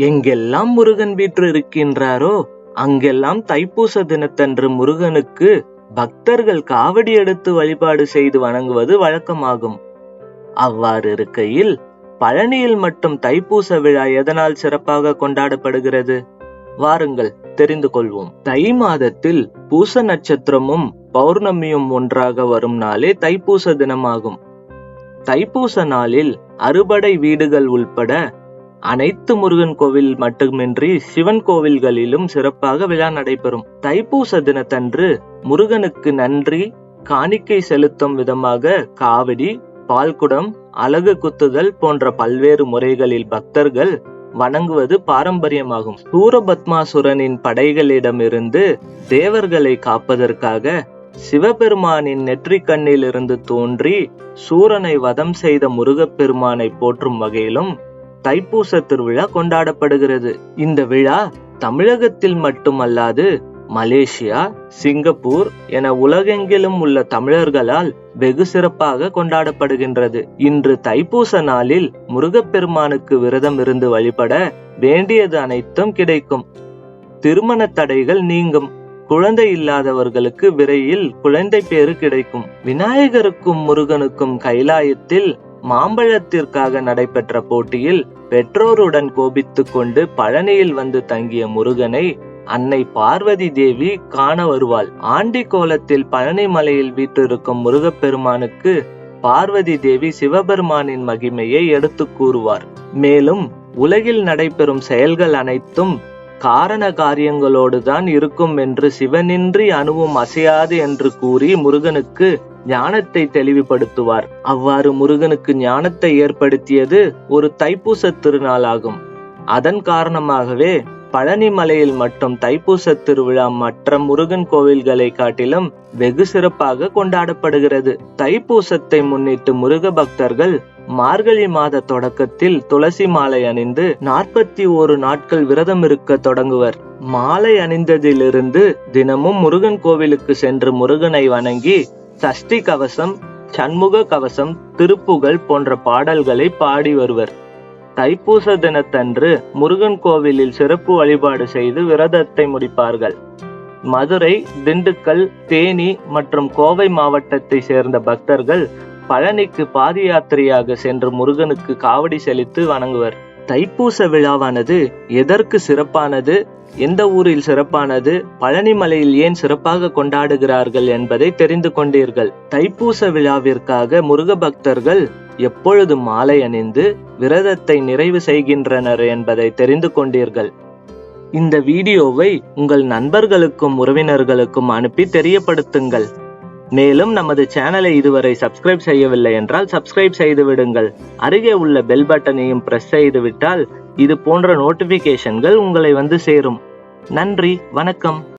எங்கெல்லாம் முருகன் வீற்று இருக்கின்றாரோ அங்கெல்லாம் தைப்பூச தினத்தன்று முருகனுக்கு பக்தர்கள் காவடி எடுத்து வழிபாடு செய்து வணங்குவது வழக்கமாகும். அவ்வாறு இருக்கையில் பழனியில் மட்டும் தைப்பூச விழா எதனால் சிறப்பாக கொண்டாடப்படுகிறது? வாருங்கள் தெரிந்து கொள்வோம். தை மாதத்தில் பூச நட்சத்திரமும் பௌர்ணமியும் ஒன்றாக வரும் நாளே தைப்பூச தினமாகும். தைப்பூச நாளில் அறுபடை வீடுகள் உள்பட அனைத்து முருகன் கோவில் மட்டுமின்றி சிவன் கோவில்களிலும் சிறப்பாக விழா நடைபெறும். தைப்பூச தினத்தன்று முருகனுக்கு நன்றி காணிக்கை செலுத்தும் விதமாக காவடி பால்குடம் அலகு குத்துதல் போன்ற பல்வேறு முறைகளில் பக்தர்கள் வணங்குவது பாரம்பரியமாகும். சூரபத்மாசுரனின் படைகளிடமிருந்து தேவர்களை காப்பதற்காக சிவபெருமானின் நெற்றிக் கண்ணிலிருந்து தோன்றி சூரனை வதம் செய்த முருகப்பெருமானை போற்றும் வகையிலும் தைப்பூச திருவிழா கொண்டாடப்படுகிறது. இந்த விழா தமிழகத்தில் மட்டுமல்லாது மலேசியா சிங்கப்பூர் என உலகெங்கிலும் உள்ள தமிழர்களால் வெகு சிறப்பாக கொண்டாடப்படுகின்றது. இன்று தைப்பூச நாளில் முருகப்பெருமானுக்கு விரதம் இருந்து வழிபட வேண்டியது அனைத்தும் கிடைக்கும். திருமண தடைகள் நீங்கும். குழந்தை இல்லாதவர்களுக்கு விரைவில் குழந்தை பேறு கிடைக்கும். விநாயகருக்கும் முருகனுக்கும் கைலாயத்தில் மாம்பழத்திற்காக நடைபெற்ற போட்டியில் பெற்றோருடன் கோபித்துக் கொண்டு பழனியில் வந்து தங்கிய முருகனை அன்னை பார்வதி தேவி காண வருவாள். ஆண்டி கோலத்தில் பழனி மலையில் வீற்றிருக்கும் முருகப்பெருமானுக்கு பார்வதி தேவி சிவபெருமானின் மகிமையை எடுத்து கூறுவார். மேலும் உலகில் நடைபெறும் செயல்கள் அனைத்தும் காரண காரியங்களோடுதான் இருக்கும் என்று சிவனின்றி அணுவும் அசையாது என்று கூறி முருகனுக்கு ஞானத்தை தெளிவுபடுத்துவார். அவ்வாறு முருகனுக்கு ஞானத்தை ஏற்படுத்தியது ஒரு தைப்பூச திருநாளாகும். அதன் காரணமாகவே பழனி மலையில் மட்டும் தைப்பூச திருவிழா மற்ற முருகன் கோவில்களை காட்டிலும் வெகு சிறப்பாக கொண்டாடப்படுகிறது. தைப்பூசத்தை முன்னிட்டு முருக பக்தர்கள் மார்கழி மாத தொடக்கத்தில் துளசி மாலை அணிந்து நாற்பத்தி ஓரு நாட்கள் விரதம் இருக்க தொடங்குவர். மாலை அணிந்ததிலிருந்து தினமும் முருகன் கோவிலுக்கு சென்று முருகனை வணங்கி சஷ்டி கவசம் சண்முக கவசம் திருப்புகழ் போன்ற பாடல்களை பாடி வருவர். தைப்பூச தினத்தன்று முருகன் கோவிலில் சிறப்பு வழிபாடு செய்து விரதத்தை முடிப்பார்கள். மதுரை திண்டுக்கல் தேனி மற்றும் கோவை மாவட்டத்தை சேர்ந்த பக்தர்கள் பழனிக்கு பாத யாத்திரையாக சென்று முருகனுக்கு காவடி செலுத்து வணங்குவர். தைப்பூச விழாவானது எதற்கு சிறப்பானது? எந்த ஊரில் சிறப்பானது? பழனி மலையில் ஏன் சிறப்பாக கொண்டாடுகிறார்கள் என்பதை தெரிந்து கொண்டீர்கள். தைப்பூச விழாவிற்காக முருக பக்தர்கள் எப்பொழுது மாலை அணிந்து விரதத்தை நிறைவு செய்கின்றனர் என்பதை தெரிந்து கொண்டீர்கள். இந்த வீடியோவை உங்கள் நண்பர்களுக்கும் உறவினர்களுக்கும் அனுப்பி தெரியப்படுத்துங்கள். மேலும் நமது சேனலை இதுவரை சப்ஸ்கிரைப் செய்யவில்லை என்றால் சப்ஸ்கிரைப் செய்து விடுங்கள். அருகே உள்ள பெல் பட்டனையும் பிரஸ் செய்து விட்டால் இது போன்ற நோட்டிபிகேஷன்கள் உங்களை வந்து சேரும். நன்றி வணக்கம்.